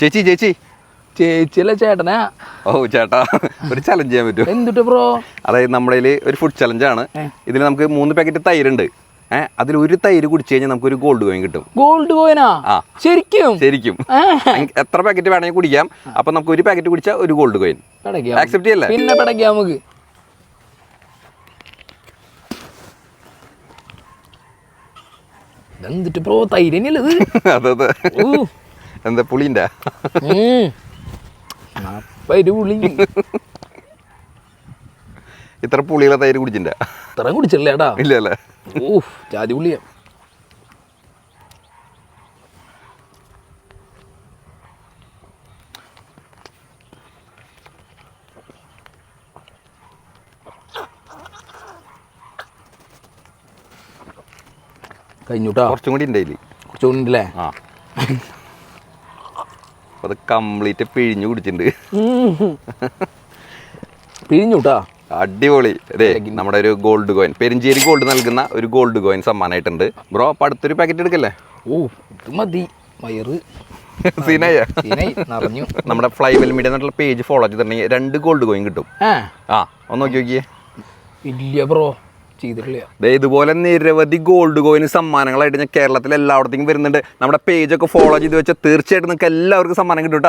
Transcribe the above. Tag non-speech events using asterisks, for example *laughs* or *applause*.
ചേച്ചി ചേച്ചി. ചേച്ചിയല്ല ചേട്ടനാ ഓ ചേട്ടാ ഒരു ചലഞ്ച് ചെയ്യാൻ പറ്റും എന്തുട്ട് ബ്രോ അതായത് നമ്മുടെ ഒരു ഫുഡ് ചലഞ്ചാണ് ഇതിൽ നമുക്ക് മൂന്ന് പാക്കറ്റ് തൈരുണ്ട്. ഏഹ് അതിൽ ഒരു തൈര് കുടിച്ചു കഴിഞ്ഞാൽ നമുക്ക് ഒരു ഗോൾഡ് കോയിൻ കിട്ടും ഗോൾഡ് കോയിനാ. ശരിക്കും? ശരിക്കും. എത്ര പാക്കറ്റ് വേണമെങ്കിൽ കുടിക്കാം. അപ്പൊ നമുക്ക് ഒരു പാക്കറ്റ് കുടിച്ചാൽ ഒരു ഗോൾഡ് കോയിൻ ആക്സെപ്റ്റ് ചെയ്യല്ലേ? പിന്നെ പടക്കാം നമുക്ക്. എന്തിട്ട് ബ്രോ തൈരനല്ലേ ഇത്? *laughs* അതെ അതെ. എന്താ പുളിന്റെ ഉം. നാപ്പത് പുളി. ഇത്ര പുളിയുള്ള തൈര് കുടിച്ചില്ല ഇത്ര കുടിച്ചല്ലേ ഇല്ലല്ലേ ഇല്ല അല്ലേ ഓഹ് ജാതി പുളിയാ. കഴിഞ്ഞുട്ടാ. കുറച്ചും കൂടി ഉണ്ട് കുറച്ചും കൂടി ഉണ്ടല്ലേ? ആ. അത് കംപ്ലീറ്റ് പിഴിഞ്ഞു കുടിച്ചിട്ടുണ്ട്. പിഴിഞ്ഞുട്ടാ അടിപൊളി. അതെ നമ്മുടെ ഒരു ഗോൾഡ് കോയിൻ പെരിഞ്ചേരി ഗോൾഡ് നൽകുന്ന ഒരു ഗോൾഡ് കോയിൻ സമ്മാനമായിട്ടുണ്ട് ബ്രോ അപ്പൊ അടുത്തൊരു പാക്കറ്റ് എടുക്കല്ലേ? ഓ ഇത് മതി. വയറ്. *laughs* നിറഞ്ഞു. നമ്മുടെ ഫ്ലൈവെൽ മീഡിയ എന്നുള്ള പേജ് ഫോളോ ചെയ്തിട്ടുണ്ടെങ്കിൽ രണ്ട് ഗോൾഡ് കോയിൻ കിട്ടും. ആ ഒന്ന് നോക്കി നോക്കിയേ. ഇല്ല ബ്രോ. ചെയ്തിട്ടില്ല. ഇതുപോലെ നിരവധി ഗോൾഡ് കോയിന് സമ്മാനങ്ങളായിട്ട് ഞാൻ കേരളത്തിൽ എല്ലായിടത്തേക്കും വരുന്നുണ്ട്. നമ്മുടെ പേജൊക്കെ ഫോളോ ചെയ്ത് വെച്ചാൽ തീർച്ചയായിട്ടും നിങ്ങൾക്ക് എല്ലാവർക്കും സമ്മാനം കേട്ടോ